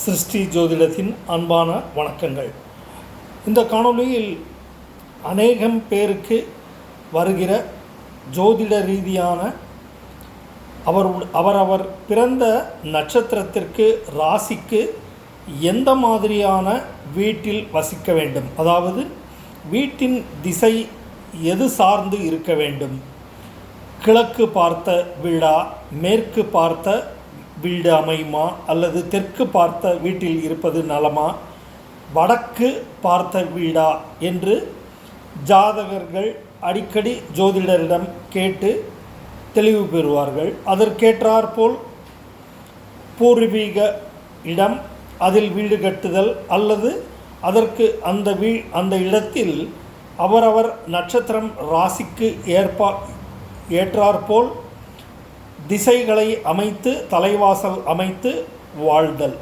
சிருஷ்டி ஜோதிடத்தின் அன்பான வணக்கங்கள். இந்த காணொலியில் அநேகம் பேருக்கு வருகிற ஜோதிட ரீதியான அவர் அவரவர் பிறந்த நட்சத்திரத்திற்கு ராசிக்கு எந்த மாதிரியான வீட்டில் வசிக்க வேண்டும்? அதாவது வீட்டின் திசை எது சார்ந்து இருக்க வேண்டும்? கிழக்கு பார்த்த விழா மேற்கு பார்த்த வீடு அமையுமா அல்லது தெற்கு பார்த்த வீட்டில் இருப்பது நலமா? வடக்கு பார்த்த வீடா? என்று ஜாதகர்கள் அடிக்கடி ஜோதிடரிடம் கேட்டு தெளிவு பெறுவார்கள். அதற்கேற்றாற்போல் பூர்வீக இடம் அதில் வீடு கட்டுதல் அல்லது அதற்கு அந்த வீ அந்த இடத்தில் அவரவர் நட்சத்திரம் ராசிக்கு ஏற்பா ஏற்றாற்போல் திசைகளை அமைத்து தலைவாசல் அமைத்து வாழ்தல்.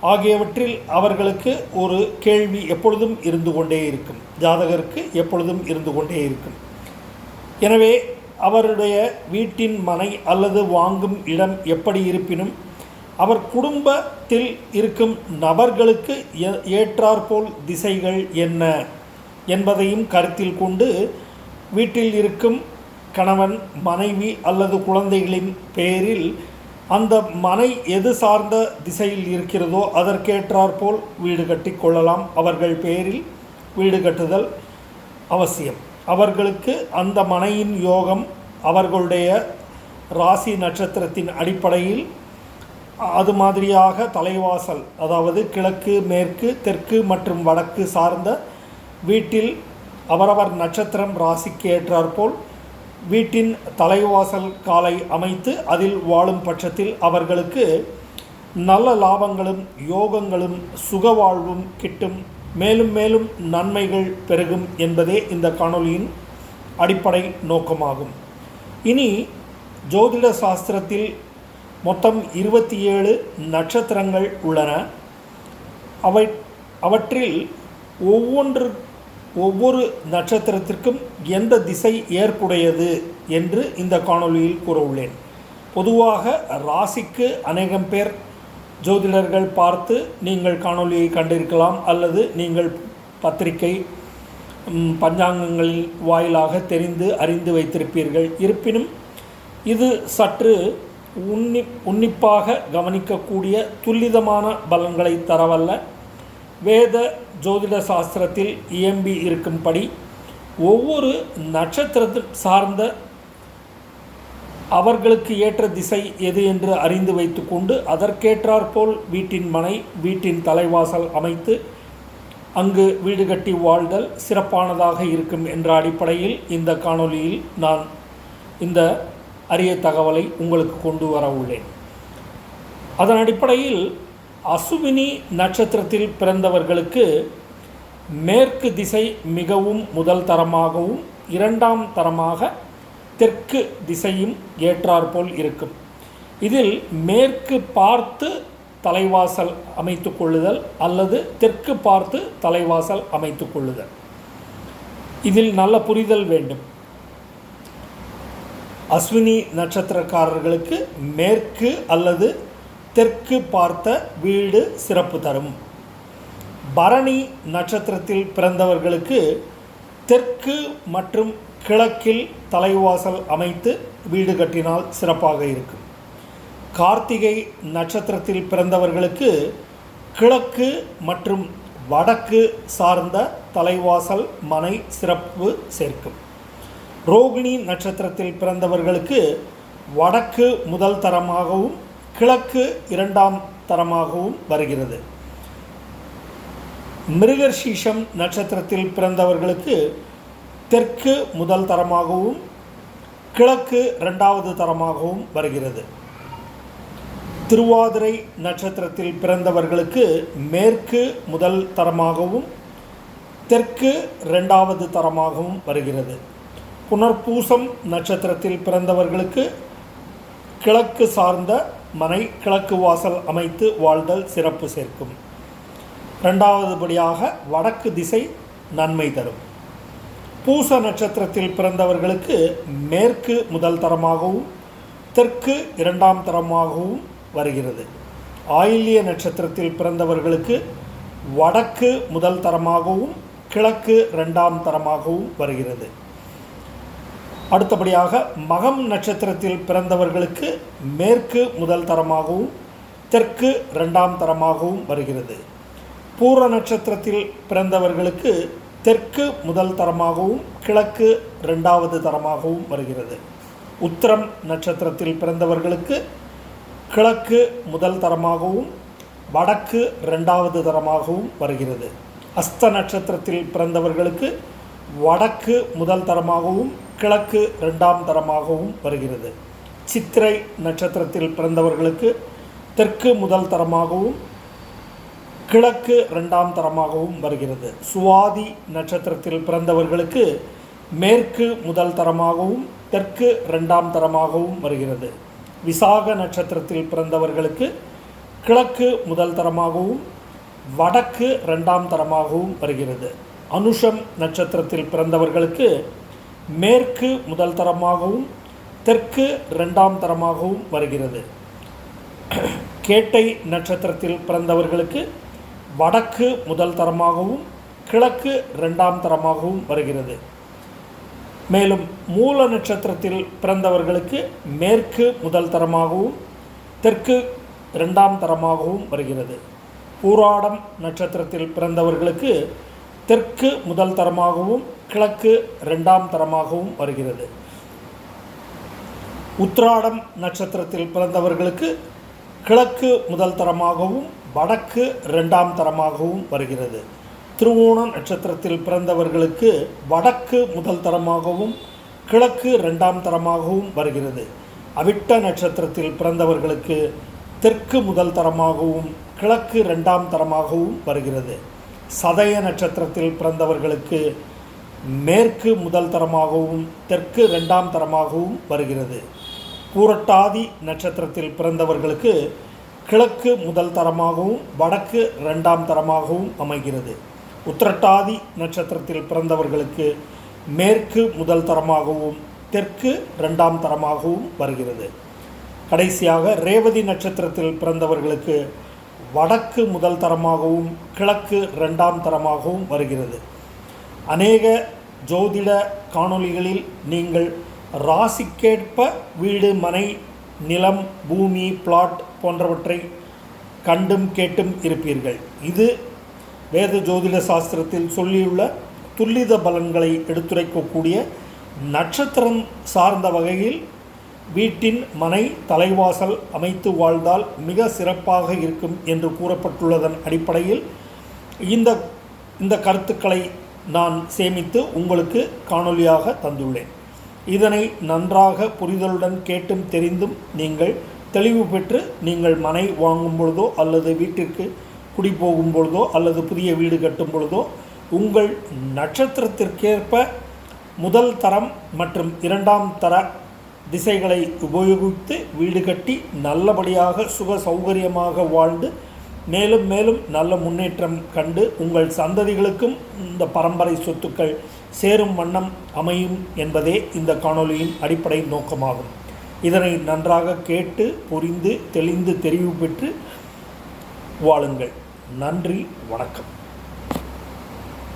ஆகியவற்றில் அவர்களுக்கு ஒரு கேள்வி எப்பொழுதும் இருந்து கொண்டே இருக்கும். ஜாதகருக்கு எப்பொழுதும் இருந்து கொண்டே இருக்கும். எனவே அவருடைய வீட்டின் மனை அல்லது வாங்கும் இடம் எப்படி இருப்பினும் அவர் குடும்பத்தில் இருக்கும் நபர்களுக்கு ஏ- ஏற்றாற்போல் திசைகள் என்ன என்பதையும் கருத்தில் கொண்டு வீட்டில் இருக்கும் கணவன் மனைவி அல்லது குழந்தைகளின் பெயரில் அந்த மனை எது சார்ந்த திசையில் இருக்கிறதோ அதற்கேற்றாற்போல் வீடு கட்டி கொள்ளலாம். அவர்கள் பெயரில் வீடு கட்டுதல் அவசியம். அவர்களுக்கு அந்த மனையின் யோகம் அவர்களுடைய ராசி நட்சத்திரத்தின் அடிப்படையில் அது மாதிரியாக தலைவாசல் அதாவது கிழக்கு மேற்கு தெற்கு மற்றும் வடக்கு சார்ந்த வீட்டில் அவரவர் நட்சத்திரம் ராசிக்கு ஏற்றாற்போல் வீட்டின் தலைவாசல் காலை அமைத்து அதில் வாழும் பட்சத்தில் அவர்களுக்கு நல்ல லாபங்களும் யோகங்களும் சுகவாழ்வும் கிட்டும். மேலும் மேலும் நன்மைகள் பெருகும் என்பதே இந்த காணொளியின் அடிப்படை நோக்கமாகும். இனி ஜோதிட சாஸ்திரத்தில் மொத்தம் இருபத்தி ஏழு நட்சத்திரங்கள் உள்ளன. அவை அவற்றில் ஒவ்வொன்று ஒவ்வொரு நட்சத்திரத்திற்கும் எந்த திசை ஏற்புடையது என்று இந்த காணொளியில் கூற உள்ளேன் பொதுவாக ராசிக்கு அநேகம் பேர் ஜோதிடர்கள் பார்த்து நீங்கள் காணொளியை கண்டிருக்கலாம் அல்லது நீங்கள் பத்திரிகை பஞ்சாங்கங்களில் வாயிலாக தெரிந்து அறிந்து வைத்திருப்பீர்கள். இருப்பினும் இது சற்று உன்னி உன்னிப்பாக கவனிக்கக்கூடிய துல்லிதமான பலன்களை தரவல்ல. வேத ஜோதிட சாஸ்திரத்தில் இயம்பி இருக்கும்படி ஒவ்வொரு நட்சத்திரத்தில் சார்ந்த அவர்களுக்கு ஏற்ற திசை எது என்று அறிந்து வைத்துக்கொண்டு அதற்கேற்றாற்போல் வீட்டின் மனை வீட்டின் தலைவாசல் அமைத்து அங்கு வீடு கட்டி வாழ்தல் சிறப்பானதாக இருக்கும் என்ற அடிப்படையில் இந்த காணொலியில் நான் இந்த அரிய தகவலை உங்களுக்கு கொண்டு வர உள்ளேன். அதன் அடிப்படையில் அசுவினி நட்சத்திரத்தில் பிறந்தவர்களுக்கு மேற்கு திசை மிகவும் முதல் தரமாகவும் இரண்டாம் தரமாக தெற்கு திசையும் ஏற்றாற்போல் இருக்கும். இதில் மேற்கு பார்த்து தலைவாசல் அமைத்து கொள்ளுதல் அல்லது தெற்கு பார்த்து தலைவாசல் அமைத்து கொள்ளுதல். இதில் நல்ல புரிதல் வேண்டும். அஸ்வினி நட்சத்திரக்காரர்களுக்கு மேற்கு அல்லது தெற்கு பார்த்த வீடு சிறப்பு தரும். பரணி நட்சத்திரத்தில் பிறந்தவர்களுக்கு தெற்கு மற்றும் கிழக்கில் தலைவாசல் அமைத்து வீடு கட்டினால் சிறப்பாக இருக்கும். கார்த்திகை நட்சத்திரத்தில் பிறந்தவர்களுக்கு கிழக்கு மற்றும் வடக்கு சார்ந்த தலைவாசல் மனை சிறப்பு சேர்க்கும். ரோகிணி நட்சத்திரத்தில் பிறந்தவர்களுக்கு வடக்கு முதல் தரமாகவும் கிழக்கு இரண்டாம் தரமாகவும் வருகிறது. மிருகர்ஷீஷம் நட்சத்திரத்தில் பிறந்தவர்களுக்கு தெற்கு முதல் தரமாகவும் கிழக்கு இரண்டாவது தரமாகவும் வருகிறது. திருவாதிரை நட்சத்திரத்தில் பிறந்தவர்களுக்கு மேற்கு முதல் தரமாகவும் தெற்கு ரெண்டாவது தரமாகவும் வருகிறது. புனர்பூசம் நட்சத்திரத்தில் பிறந்தவர்களுக்கு கிழக்கு சார்ந்த மனை கிழக்கு வாசல் அமைத்து வாழ்தல் சிறப்பு சேர்க்கும். ரெண்டாவதுபடியாக வடக்கு திசை நன்மை தரும். பூச நட்சத்திரத்தில் பிறந்தவர்களுக்கு மேற்கு முதல் தரமாகவும் தெற்கு இரண்டாம் தரமாகவும் வருகிறது. ஆயில்ய நட்சத்திரத்தில் பிறந்தவர்களுக்கு வடக்கு முதல் தரமாகவும் கிழக்கு ரெண்டாம் தரமாகவும் வருகிறது. அடுத்தபடியாக மகம் நட்சத்திரத்தில் பிறந்தவர்களுக்கு மேற்கு முதல் தரமாகவும் தெற்கு ரெண்டாம் தரமாகவும் வருகிறது. பூர நட்சத்திரத்தில் பிறந்தவர்களுக்கு தெற்கு முதல் தரமாகவும் கிழக்கு ரெண்டாவது தரமாகவும் வருகிறது. உத்திரம் நட்சத்திரத்தில் பிறந்தவர்களுக்கு கிழக்கு முதல் தரமாகவும் வடக்கு ரெண்டாவது தரமாகவும் வருகிறது. அஸ்த நட்சத்திரத்தில் பிறந்தவர்களுக்கு வடக்கு முதல் தரமாகவும் கிழக்கு ரெண்டாம் தரமாகவும் வருகிறது. சித்திரை நட்சத்திரத்தில் பிறந்தவர்களுக்கு தெற்கு முதல் தரமாகவும் கிழக்கு ரெண்டாம் தரமாகவும் வருகிறது. சுவாதி நட்சத்திரத்தில் பிறந்தவர்களுக்கு மேற்கு முதல் தரமாகவும் தெற்கு ரெண்டாம் தரமாகவும் வருகிறது. விசாக நட்சத்திரத்தில் பிறந்தவர்களுக்கு கிழக்கு முதல் தரமாகவும் வடக்கு ரெண்டாம் தரமாகவும் வருகிறது. அனுஷம் நட்சத்திரத்தில் பிறந்தவர்களுக்கு மேற்கு முதல் தரமாகவும் தெற்கு ரெண்டாம் தரமாகவும் வருகிறது. கேட்டை நட்சத்திரத்தில் பிறந்தவர்களுக்கு வடக்கு முதல் தரமாகவும் கிழக்கு ரெண்டாம் தரமாகவும் வருகிறது. மேலும் மூல நட்சத்திரத்தில் பிறந்தவர்களுக்கு மேற்கு முதல் தரமாகவும் தெற்கு ரெண்டாம் தரமாகவும் வருகிறது. பூராடம் நட்சத்திரத்தில் பிறந்தவர்களுக்கு தெற்கு முதல் தரமாகவும் கிழக்கு ரெண்டாம் தரமாகவும் வருகிறது. உத்ராடம் நட்சத்திரத்தில் பிறந்தவர்களுக்கு கிழக்கு முதல் தரமாகவும் வடக்கு ரெண்டாம் தரமாகவும் வருகிறது. திருவோண நட்சத்திரத்தில் பிறந்தவர்களுக்கு வடக்கு முதல் தரமாகவும் கிழக்கு ரெண்டாம் தரமாகவும் வருகிறது. அவிட்ட நட்சத்திரத்தில் பிறந்தவர்களுக்கு தெற்கு முதல் தரமாகவும் கிழக்கு ரெண்டாம் தரமாகவும் வருகிறது. சதய நட்சத்திரத்தில் பிறந்தவர்களுக்கு மேற்கு முதல் தரமாகவும் தெற்கு ரெண்டாம் தரமாகவும் வருகிறது. பூரட்டாதி நட்சத்திரத்தில் பிறந்தவர்களுக்கு கிழக்கு முதல் தரமாகவும் வடக்கு ரெண்டாம் தரமாகவும் அமைகிறது. உத்திரட்டாதி நட்சத்திரத்தில் பிறந்தவர்களுக்கு மேற்கு முதல் தரமாகவும் தெற்கு ரெண்டாம் தரமாகவும் வருகிறது. கடைசியாக ரேவதி நட்சத்திரத்தில் பிறந்தவர்களுக்கு வடக்கு முதல் தரமாகவும் கிழக்கு ரெண்டாம் தரமாகவும் வருகிறது. அநேக ஜோதிட காணொளிகளில் நீங்கள் ராசிக்கேற்ப வீடு மனை நிலம் பூமி பிளாட் போன்றவற்றை கண்டும் கேட்டும் இருப்பீர்கள். இது வேத ஜோதிட சாஸ்திரத்தில் சொல்லியுள்ள துல்லித பலன்களை எடுத்துரைக்கக்கூடிய நட்சத்திரம் சார்ந்த வகையில் வீட்டின் மனை தலைவாசல் அமைத்து வாழ்ந்தால் மிக சிறப்பாக இருக்கும் என்று கூறப்பட்டுள்ளதன் அடிப்படையில் இந்த இந்த கருத்துக்களை நான் சேமித்து உங்களுக்கு காணொளியாக தந்துள்ளேன். இதனை நன்றாக புரிதலுடன் கேட்டும் தெரிந்தும் நீங்கள் தெளிவு பெற்று நீங்கள் மனை வாங்கும் பொழுதோ அல்லது வீட்டிற்கு குடி போகும் பொழுதோ அல்லது புதிய வீடு கட்டும் பொழுதோ உங்கள் நட்சத்திரத்திற்கேற்ப முதல் தரம் மற்றும் இரண்டாம் தர திசைகளை உபயோகித்து வீடு கட்டி நல்லபடியாக சுக சௌகரியமாக வாழ்ந்து மேலும் மேலும் நல்ல முன்னேற்றம் கண்டு உங்கள் சந்ததிகளுக்கும் இந்த பரம்பரை சொத்துக்கள் சேரும் வண்ணம் அமையும் என்பதே இந்த காணொலியின் அடிப்படை நோக்கமாகும். இதனை நன்றாக கேட்டு புரிந்து தெளிந்து தெரிவு பெற்று வாழுங்கள். நன்றி வணக்கம்.